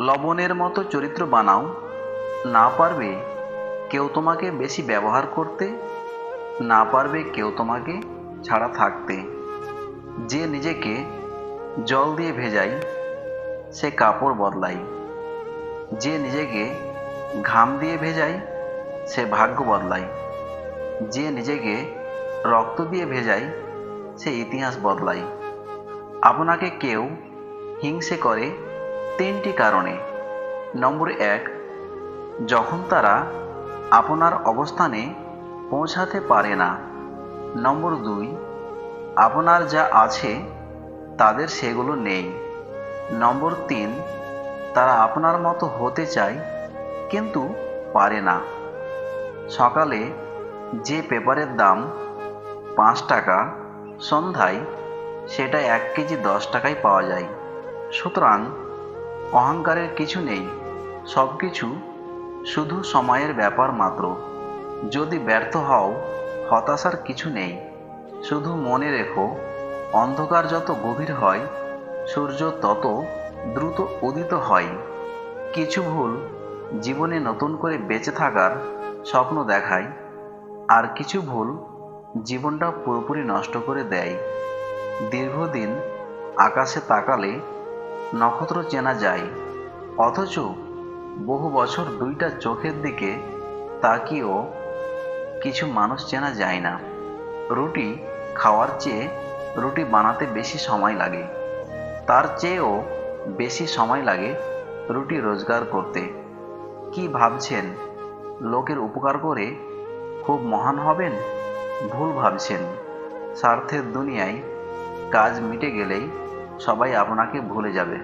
লবণের মতো চরিত্র বানাও। না পারবে কেউ তোমাকে বেশি ব্যবহার করতে, না পারবে কেউ তোমাকে ছাড়া থাকতে। যে নিজেকে জল দিয়ে ভেজায়, সে কাপড় বদলায়। যে নিজেকে ঘাম দিয়ে ভেজায়, সে ভাগ্য বদলায়। যে নিজেকে রক্ত দিয়ে ভেজায়, সে ইতিহাস বদলায়। আপনাকে কেউ হিংসে করে তিনটি কারণে। নম্বর এক, যখন তারা আপনার অবস্থানে পৌঁছাতে পারে না। নম্বর দুই, আপনার যা আছে, তাদের সেগুলো নেই। নম্বর তিন, তারা আপনার মতো হতে চায়, কিন্তু পারে না। সকালে যে পেপারের দাম পাঁচ টাকা, সন্ধ্যায় সেটা এক কেজি দশ টাকায় পাওয়া যায়। সুতরাং অহংকারের কিছু নেই সব কিছু শুধু সময়ের ব্যাপার মাত্র। যদি ব্যর্থ হও, হতাশার কিছু নেই, শুধু মনে রেখো, অন্ধকার যত গভীর হয়, সূর্য তত দ্রুত উদিত হয়। কিছু ভুল জীবনে নতুন করে বেঁচে থাকার স্বপ্ন দেখায়, আর কিছু ভুল জীবনটা পুরোপুরি নষ্ট করে দেয়। দীর্ঘদিন আকাশে তাকালে নক্ষত্র চেনা যায়, অথচ বহু বছর দুইটা চোখের দিকে তাকিয়েও কিছু মানুষ চেনা যায় না। রুটি খাওয়ার চেয়ে রুটি বানাতে বেশি সময় লাগে। তার চেয়েও বেশি সময় লাগে রুটি রোজগার করতে। কি ভাবছেন? লোকের উপকার করে খুব মহান হবেন? ভুল ভাবছেন। স্বার্থের দুনিয়ায় কাজ মিটে গেলেই সবাই আপনাকে ভুলে যাবে।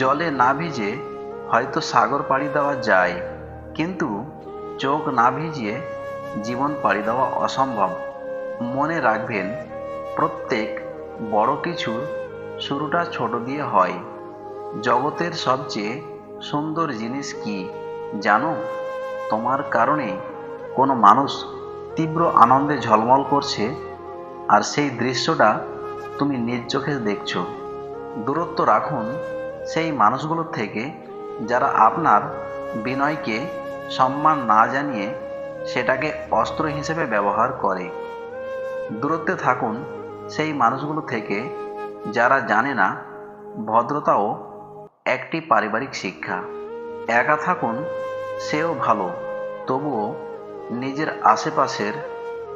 জলে না ভিজে হয়তো সাগর পাড়ি দেওয়া যায়, কিন্তু চোখ না ভিজিয়ে জীবন পাড়ি দেওয়া অসম্ভব। মনে রাখবেন, প্রত্যেক বড় কিছুর শুরুটা ছোট দিয়ে হয়। জগতের সবচেয়ে সুন্দর জিনিস কি জানো? তোমার কারণে কোনো মানুষ তীব্র আনন্দে ঝলমল করছে, আর সেই দৃশ্যটা তুমি নিজ চোখে দেখছ। দূরত্ব রাখুন সেই মানুষগুলোর থেকে যারা আপনার বিনয়কে সম্মান না জানিয়ে সেটাকে অস্ত্র হিসেবে ব্যবহার করে। দূরত্বে থাকুন সেই মানুষগুলো থেকে যারা জানে না ভদ্রতাও একটি পারিবারিক শিক্ষা। একা থাকুন, সেও ভালো, তবুও নিজের আশেপাশের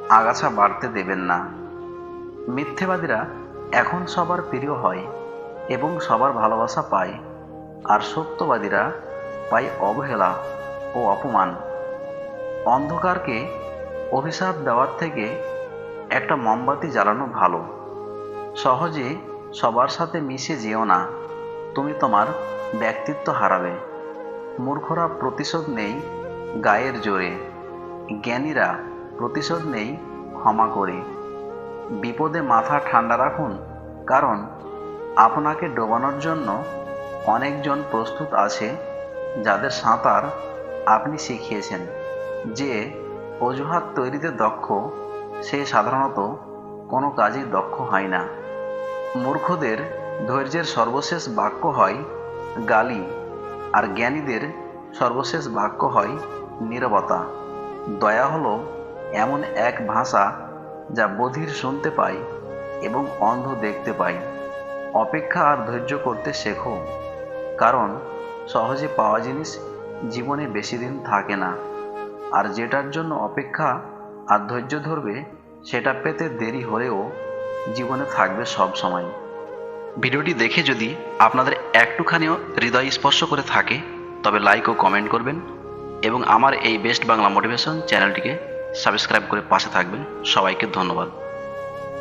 আগাছা বাড়তে দেবেন না। মিথ্যেবাদীরা এখন সবার প্রিয় হয় এবং সবার ভালোবাসা পায়, আর সত্যবাদীরা পায় অবহেলা ও অপমান। অন্ধকারকে অভিশাপ দেওয়ার থেকে একটা মোমবাতি জ্বালানো ভালো। সহজে সবার সাথে মিশে যেও না, তুমি তোমার ব্যক্তিত্ব হারাবে। মূর্খরা প্রতিশোধ নেই গায়ের জোরে, জ্ঞানীরা প্রতিশোধ নেই ক্ষমা করে। বিপদে মাথা ঠান্ডা রাখুন, কারণ আপনাকে ডোবানোর জন্য অনেকজন প্রস্তুত আছে যাদের সাঁতার আপনি শিখিয়েছেন। যে অজুহাত তৈরিতে দক্ষ, সে সাধারণত কোনো কাজেই দক্ষ হয় না। মূর্খদের ধৈর্যের সর্বশেষ বাক্য হয় গালি, আর জ্ঞানীদের সর্বশেষ বাক্য হয় নীরবতা। দয়া হলো এমন এক ভাষা যা বধির শুনতে পায় এবং অন্ধ দেখতে পাই। অপেক্ষা আর ধৈর্য করতে শেখো, কারণ সহজে পাওয়া জিনিস জীবনে বেশি দিন থাকে না। আর যেটার জন্য অপেক্ষা আর ধৈর্য ধরবে, সেটা পেতে দেরি হলেও জীবনে থাকবে সব সময়। ভিডিওটি দেখে যদি আপনাদের একটুখানিও হৃদয় স্পর্শ করে থাকে, তবে লাইক ও কমেন্ট করবেন এবং আমার এই বেস্ট বাংলা মোটিভেশন চ্যানেলটিকে সাবস্ক্রাইব করে পাশে থাকবেন। সবাইকে ধন্যবাদ।